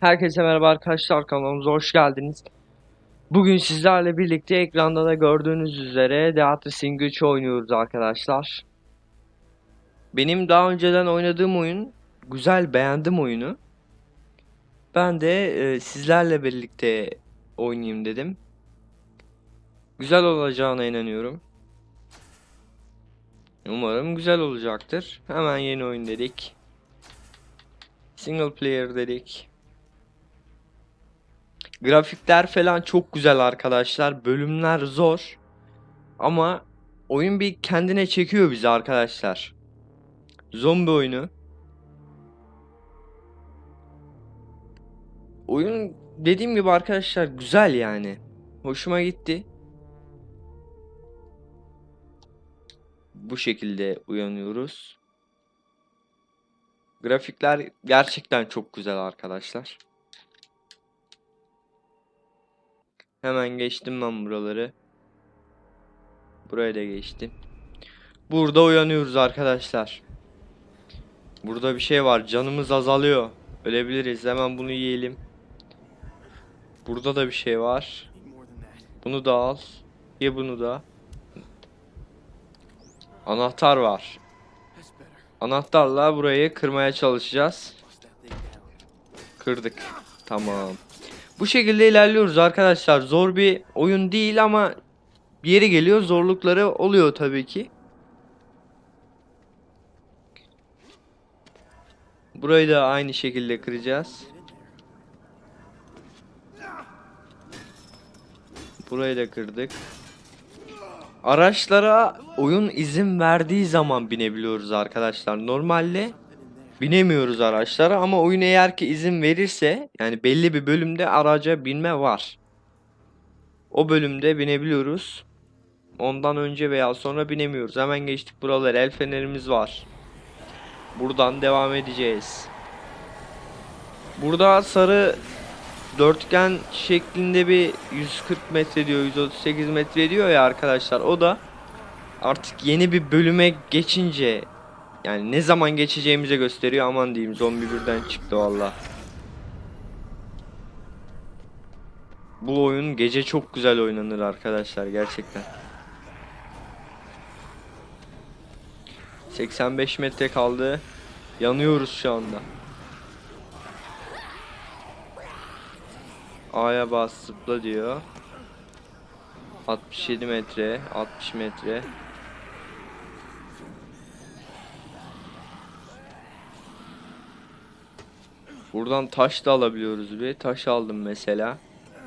Herkese merhaba arkadaşlar kanalımıza hoş geldiniz. Bugün sizlerle birlikte ekranda da gördüğünüz üzere Atlas'in 3 oynuyoruz arkadaşlar. Benim daha önceden oynadığım oyun güzel beğendim oyunu. Ben de e, sizlerle birlikte oynayayım dedim. Güzel olacağına inanıyorum. Umarım güzel olacaktır. Hemen yeni oyun dedik. Single player dedik. Grafikler falan çok güzel arkadaşlar. Bölümler zor. Ama oyun bir kendine çekiyor bizi arkadaşlar. Zombi oyunu. Oyun dediğim gibi arkadaşlar güzel yani. Hoşuma gitti. Bu şekilde uyanıyoruz. Grafikler gerçekten çok güzel arkadaşlar. Hemen geçtim ben buraları. Buraya da geçtim. Burada uyanıyoruz arkadaşlar. Burada bir şey var. Canımız azalıyor. Ölebiliriz. Hemen bunu yiyelim. Burada da bir şey var. Bunu da al. Ye bunu da. Anahtar var. Anahtarla burayı kırmaya çalışacağız. Kırdık. Tamam. Bu şekilde ilerliyoruz arkadaşlar. Zor bir oyun değil ama bir yere geliyor zorlukları oluyor tabii ki. Burayı da aynı şekilde kıracağız. Burayı da kırdık. Araçlara oyun izin verdiği zaman binebiliyoruz arkadaşlar. Normalde binemiyoruz araçlara ama oyun eğer ki izin verirse yani belli bir bölümde araca binme var. O bölümde binebiliyoruz. Ondan önce veya sonra binemiyoruz. Hemen geçtik buraları. El fenerimiz var. Buradan devam edeceğiz. Burada sarı dörtgen şeklinde bir 140 metre diyor, 138 metre diyor ya arkadaşlar. O da artık yeni bir bölüme geçince yani ne zaman geçeceğimize gösteriyor. Aman diyeyim zombi birden çıktı valla. Bu oyun gece çok güzel oynanır arkadaşlar gerçekten. 85 metre kaldı. Yanıyoruz şu anda. A'ya bas zıpla diyor. 67 metre, 60 metre. Buradan taş da alabiliyoruz bir. Taş aldım mesela.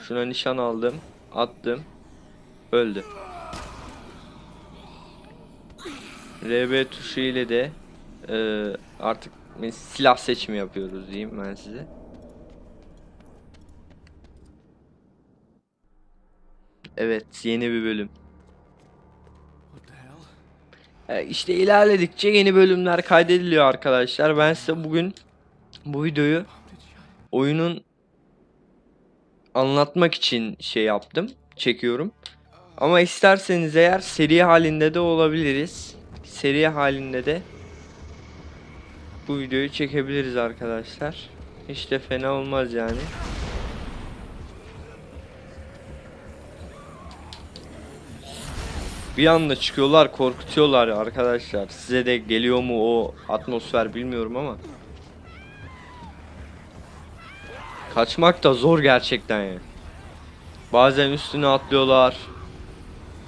Şuna nişan aldım. Attım. Öldü. RB tuşu ile de e, artık silah seçimi yapıyoruz diyeyim ben size. Evet yeni bir bölüm. E, işte ilerledikçe yeni bölümler kaydediliyor arkadaşlar. Ben size bugün bu videoyu oyunun anlatmak için şey yaptım. Çekiyorum. Ama isterseniz eğer seri halinde de olabiliriz. Seri halinde de bu videoyu çekebiliriz arkadaşlar. Hiç de fena olmaz yani. Bir anda çıkıyorlar korkutuyorlar arkadaşlar. Size de geliyor mu o atmosfer bilmiyorum ama. Kaçmak da zor gerçekten yani. Bazen üstüne atlıyorlar.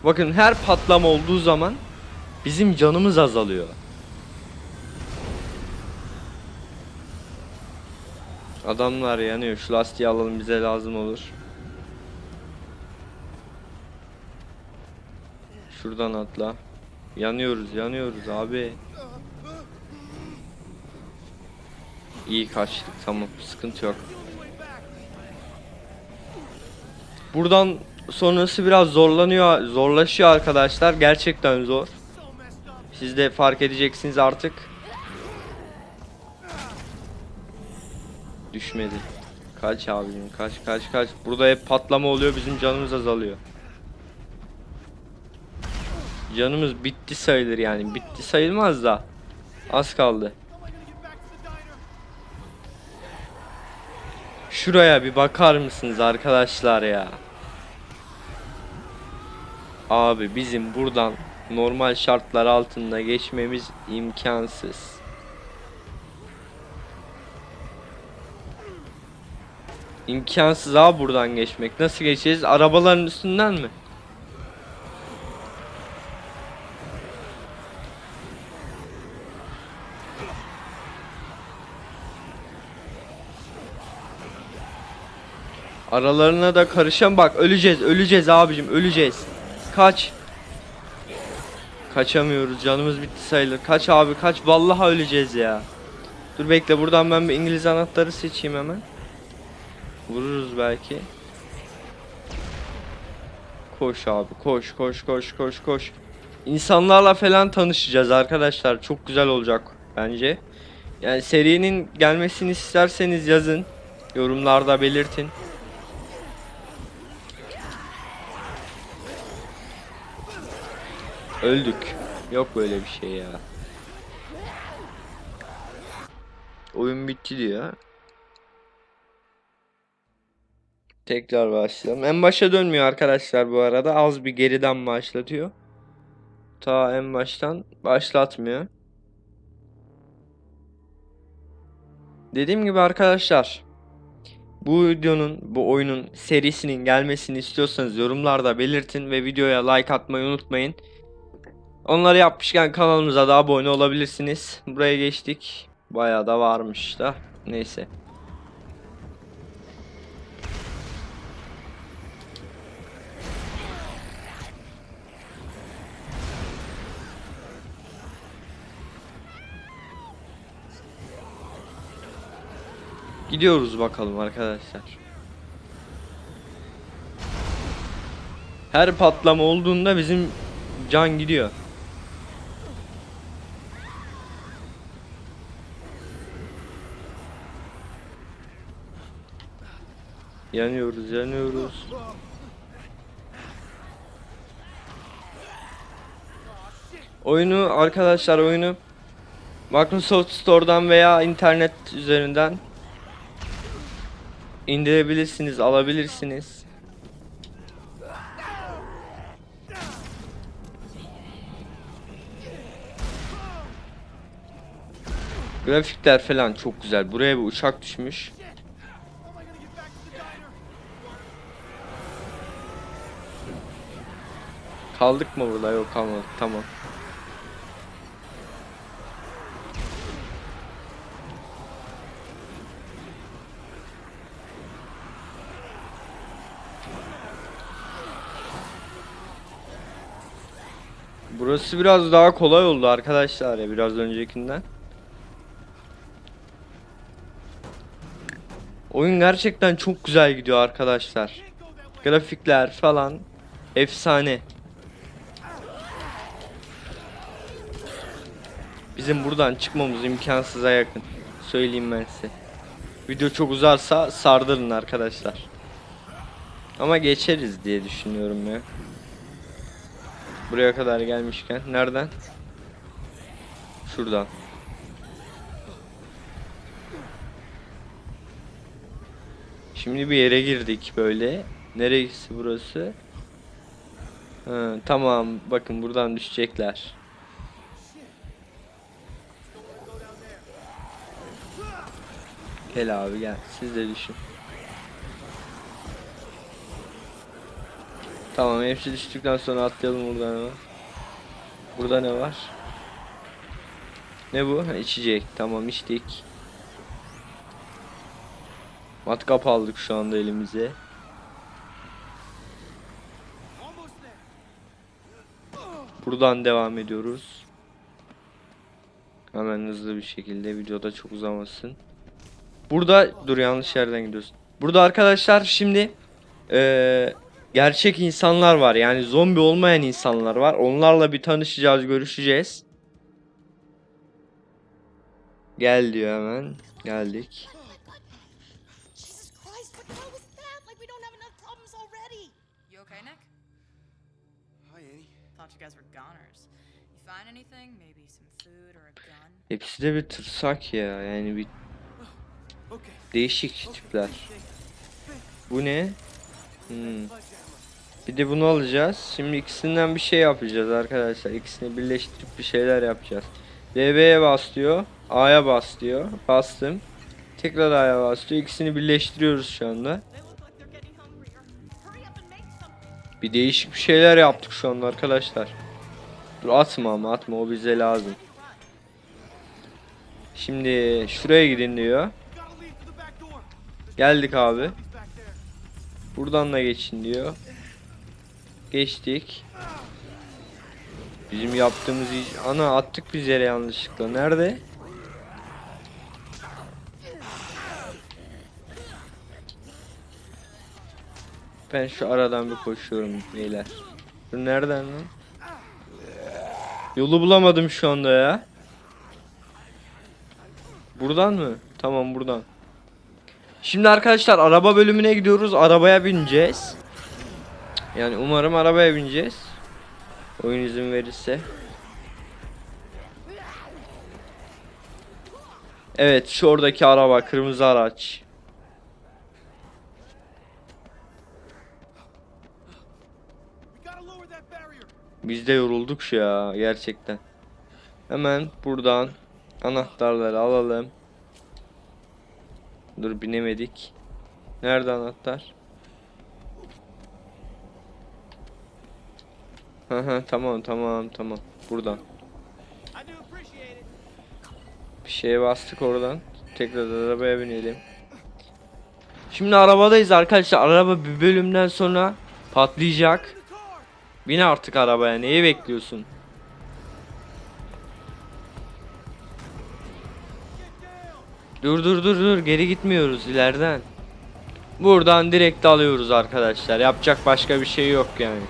Bakın her patlama olduğu zaman bizim canımız azalıyor. Adamlar yanıyor. Şu lastiği alalım bize lazım olur. Şuradan atla. Yanıyoruz, yanıyoruz abi. İyi kaçtık tamam sıkıntı yok. Buradan sonrası biraz zorlanıyor, zorlaşıyor arkadaşlar. Gerçekten zor. Siz de fark edeceksiniz artık. Düşmedi. Kaç abim, kaç kaç kaç. Burada hep patlama oluyor, bizim canımız azalıyor. Canımız bitti sayılır yani. Bitti sayılmaz da. Az kaldı. Şuraya bir bakar mısınız arkadaşlar ya? Abi bizim buradan normal şartlar altında geçmemiz imkansız. İmkansız abi buradan geçmek. Nasıl geçeceğiz? Arabaların üstünden mi? Aralarına da karışan bak öleceğiz öleceğiz abicim öleceğiz. Kaç. Kaçamıyoruz canımız bitti sayılır. Kaç abi kaç vallahi öleceğiz ya. Dur bekle buradan ben bir İngiliz anahtarı seçeyim hemen. Vururuz belki. Koş abi koş koş koş koş koş. İnsanlarla falan tanışacağız arkadaşlar. Çok güzel olacak bence. Yani serinin gelmesini isterseniz yazın. Yorumlarda belirtin. Öldük. Yok böyle bir şey ya. Oyun bitti diyor. Tekrar başlayalım. En başa dönmüyor arkadaşlar bu arada. Az bir geriden başlatıyor. Ta en baştan başlatmıyor. Dediğim gibi arkadaşlar. Bu videonun, bu oyunun serisinin gelmesini istiyorsanız yorumlarda belirtin ve videoya like atmayı unutmayın. Onları yapmışken kanalımıza da abone olabilirsiniz. Buraya geçtik. Bayağı da varmış da. Neyse. Gidiyoruz bakalım arkadaşlar. Her patlama olduğunda bizim can gidiyor. Yanıyoruz, yanıyoruz. Oyunu arkadaşlar oyunu Microsoft Store'dan veya internet üzerinden indirebilirsiniz, alabilirsiniz. Grafikler falan çok güzel. Buraya bir uçak düşmüş. Kaldık mı burada? Yok kalmadık. Tamam. Burası biraz daha kolay oldu arkadaşlar ya biraz öncekinden. Oyun gerçekten çok güzel gidiyor arkadaşlar. Grafikler falan efsane. Bizim buradan çıkmamız imkansıza yakın. Söyleyeyim ben size. Video çok uzarsa sardırın arkadaşlar. Ama geçeriz diye düşünüyorum ya. Buraya kadar gelmişken. Nereden? Şuradan. Şimdi bir yere girdik böyle. Neresi burası? Ha, tamam. Bakın buradan düşecekler. Gel abi gel. Siz de düşün. Tamam hepsi düştükten sonra atlayalım buradan hemen. Burada ne var? Ne bu? Ha, içecek. Tamam içtik. Matkap aldık şu anda elimize. Buradan devam ediyoruz. Hemen hızlı bir şekilde videoda çok uzamasın. Burada dur yanlış yerden gidiyorsun. Burada arkadaşlar şimdi eee, gerçek insanlar var. Yani zombi olmayan insanlar var. Onlarla bir tanışacağız, görüşeceğiz. Gel diyor hemen. Geldik. Hepsi de bir tırsak ya. Yani bir. Değişik tipler. Bu ne? Hmm. Bir de bunu alacağız. Şimdi ikisinden bir şey yapacağız arkadaşlar. İkisini birleştirip bir şeyler yapacağız. LB'ye bas diyor. A'ya bas diyor. Bastım. Tekrar A'ya bas diyor. İkisini birleştiriyoruz şu anda. Bir değişik bir şeyler yaptık şu anda arkadaşlar. Dur atma ama atma o bize lazım. Şimdi şuraya gidin diyor. Geldik abi. Buradan da geçin diyor. Geçtik. Bizim yaptığımız iş... Ana attık biz yere yanlışlıkla. Nerede? Ben şu aradan bir koşuyorum beyler. Bu nereden lan? Yolu bulamadım şu anda ya. Buradan mı? Tamam buradan. Şimdi arkadaşlar araba bölümüne gidiyoruz. Arabaya bineceğiz. Yani umarım arabaya bineceğiz. Oyun izin verirse. Evet şu oradaki araba kırmızı araç. Biz de yorulduk ya gerçekten. Hemen buradan anahtarları alalım. Dur binemedik. Nerede anahtar? Hı tamam tamam tamam. Buradan. Bir şeye bastık oradan. Tekrar arabaya binelim. Şimdi arabadayız arkadaşlar. Araba bir bölümden sonra patlayacak. Bin artık arabaya. Neyi bekliyorsun? Dur dur dur dur. Geri gitmiyoruz ileriden. Buradan direkt alıyoruz arkadaşlar. Yapacak başka bir şey yok yani.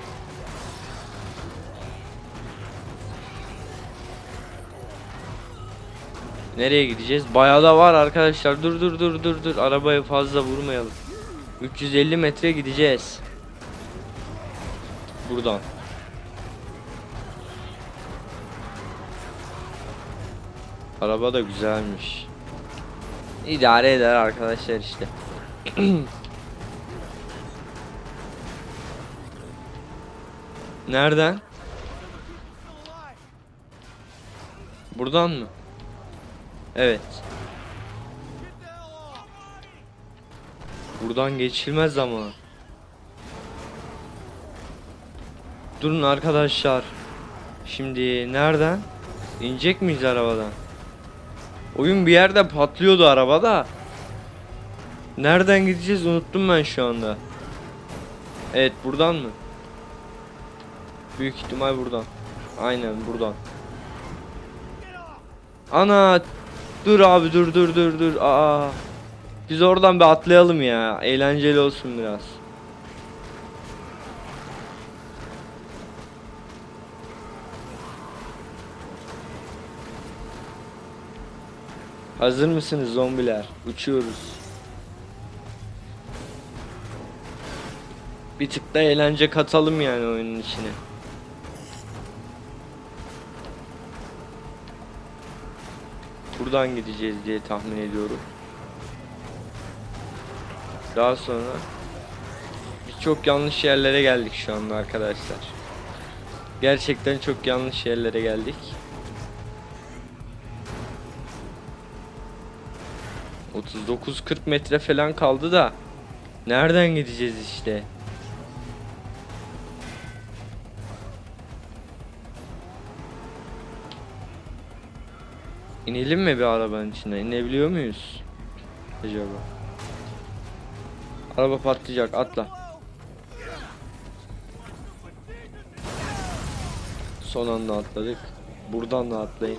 Nereye gideceğiz? Bayağı da var arkadaşlar. Dur dur dur dur dur. Arabayı fazla vurmayalım. 350 metre gideceğiz. Buradan. Araba da güzelmiş. İdare eder arkadaşlar işte. Nereden? Buradan mı? Evet. Buradan geçilmez ama. Durun arkadaşlar. Şimdi nereden? İnecek miyiz arabadan? Oyun bir yerde patlıyordu arabada. Nereden gideceğiz unuttum ben şu anda. Evet buradan mı? Büyük ihtimal buradan. Aynen buradan. Ana dur abi dur dur dur dur. Aa. Biz oradan bir atlayalım ya. Eğlenceli olsun biraz. Hazır mısınız zombiler? Uçuyoruz. Bir tık da eğlence katalım yani oyunun içine. Buradan gideceğiz diye tahmin ediyorum. Daha sonra çok yanlış yerlere geldik şu anda arkadaşlar. Gerçekten çok yanlış yerlere geldik. ...39-40 metre falan kaldı da... ...nereden gideceğiz işte? İnelim mi bir arabanın içine? İnebiliyor muyuz? Acaba? Araba patlayacak atla. Son anda atladık. Buradan da atlayın.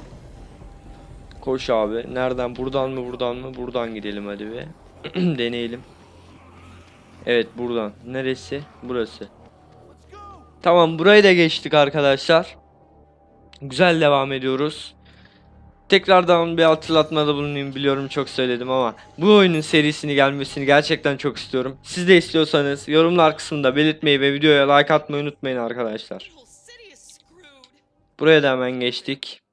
Koş abi. Nereden? Buradan mı buradan mı? Buradan gidelim hadi be. Deneyelim. Evet buradan. Neresi? Burası. Tamam burayı da geçtik arkadaşlar. Güzel devam ediyoruz. Tekrardan bir hatırlatmada bulunayım biliyorum çok söyledim ama bu oyunun serisini gelmesini gerçekten çok istiyorum. Siz de istiyorsanız yorumlar kısmında belirtmeyi ve videoya like atmayı unutmayın arkadaşlar. Buraya da hemen geçtik.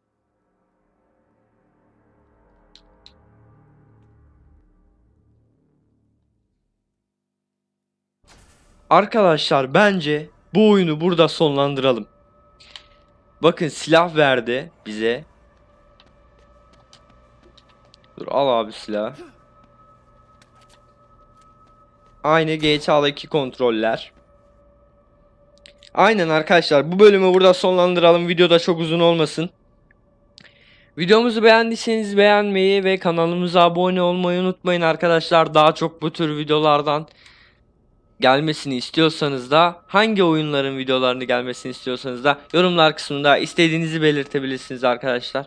Arkadaşlar bence bu oyunu burada sonlandıralım. Bakın silah verdi bize. Dur al abi silah. Aynı GTA'daki kontroller. Aynen arkadaşlar bu bölümü burada sonlandıralım. Video da çok uzun olmasın. Videomuzu beğendiyseniz beğenmeyi ve kanalımıza abone olmayı unutmayın arkadaşlar. Daha çok bu tür videolardan gelmesini istiyorsanız da hangi oyunların videolarını gelmesini istiyorsanız da yorumlar kısmında istediğinizi belirtebilirsiniz arkadaşlar.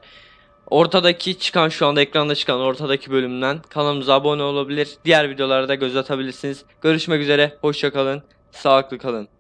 Ortadaki çıkan şu anda ekranda çıkan ortadaki bölümden kanalımıza abone olabilir. Diğer videolara da göz atabilirsiniz. Görüşmek üzere. Hoşçakalın. Sağlıklı kalın.